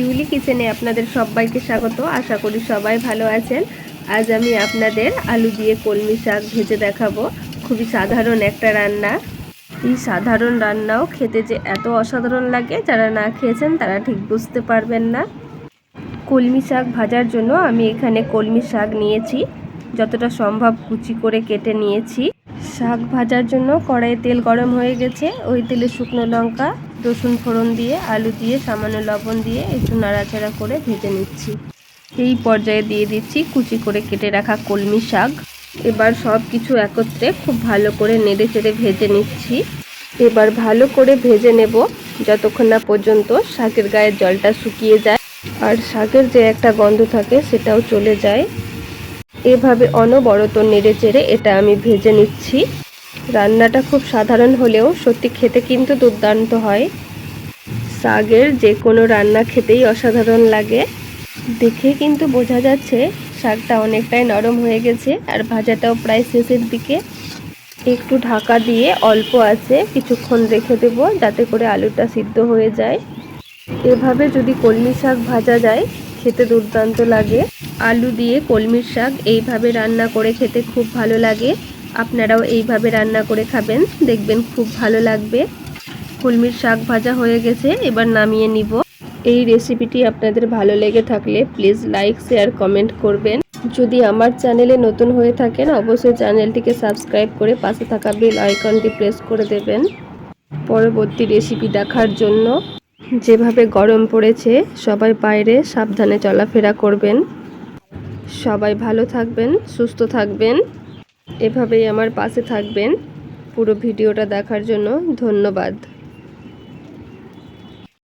শিউলি কিচেনে আপনাদের সবাইকে স্বাগত। আশা করি সবাই ভালো আছেন। আজ আমি আপনাদের আলু দিয়ে কলমি শাক ভেজে দেখাবো। খুবই সাধারণ একটা রান্না। এই সাধারণ রান্নাও খেতে যে এত অসাধারণ লাগে, যারা না খেয়েছেন তারা ঠিক বুঝতে পারবেন না। কলমি শাক ভাজার জন্য আমি এখানে কলমি শাক নিয়েছি। যতটা সম্ভব কুচি করে কেটে নিয়েছি। শাক ভাজার জন্য কড়াইয়ে তেল গরম হয়ে গেছে। ওই তেলে শুকনো লঙ্কা, রসুন ফোড়ন দিয়ে, আলু দিয়ে, সামান্য লবণ দিয়ে একটু নাড়াচাড়া করে ভেজে নিচ্ছি। এই পর্যায়ে দিয়ে দিচ্ছি কুচি করে কেটে রাখা কলমি শাক। এবার সব কিছু একত্রে খুব ভালো করে নেড়ে চেড়ে ভেজে নিচ্ছি। এবার ভালো করে ভেজে নেব যতক্ষণ না পর্যন্ত শাকের গায়ের জলটা শুকিয়ে যায়। আর শাকের যে একটা গন্ধ থাকে সেটাও চলে যায়। এভাবে অনবরত নেড়ে চেড়ে এটা আমি ভেজে নিচ্ছি। রান্নাটা খুব সাধারণ হলেও সত্যি খেতে কিন্তু দুর্দান্ত হয়। শাকের যে কোনো রান্না খেতেই অসাধারণ লাগে। দেখে কিন্তু বোঝা যাচ্ছে শাকটা অনেকটাই নরম হয়ে গেছে আর ভাজাটাও প্রায় শেষের দিকে। একটু ঢাকা দিয়ে অল্প আছে, কিছুক্ষণ রেখে দেব যাতে করে আলুটা সিদ্ধ হয়ে যায়। এভাবে যদি কলমি শাক ভাজা যায় খেতে দুর্দান্ত লাগে। আলু দিয়ে কলমির শাক এইভাবে রান্না করে খেতে খুব ভালো লাগে। আপনারাও এইভাবে রান্না করে খাবেন, দেখবেন খুব ভালো লাগবে। কলমির শাক ভাজা হয়ে গেছে, এবার নামিয়ে নিব। এই রেসিপিটি আপনাদের ভালো লেগে থাকলে প্লিজ লাইক, শেয়ার, কমেন্ট করবেন। যদি আমার চ্যানেলে নতুন হয়ে থাকেন, অবশ্যই চ্যানেলটিকে সাবস্ক্রাইব করে পাশে থাকা বেল আইকনটি প্রেস করে দেবেন। পরবর্তী রেসিপি দেখার জন্য যেভাবে গরম পড়েছে, সবাই বাইরে সাবধানে চলাফেরা করবেন। সবাই ভালো থাকবেন, সুস্থ থাকবেন। এভাবেই আমার পাশে থাকবেন। পুরো ভিডিওটা দেখার জন্য ধন্যবাদ।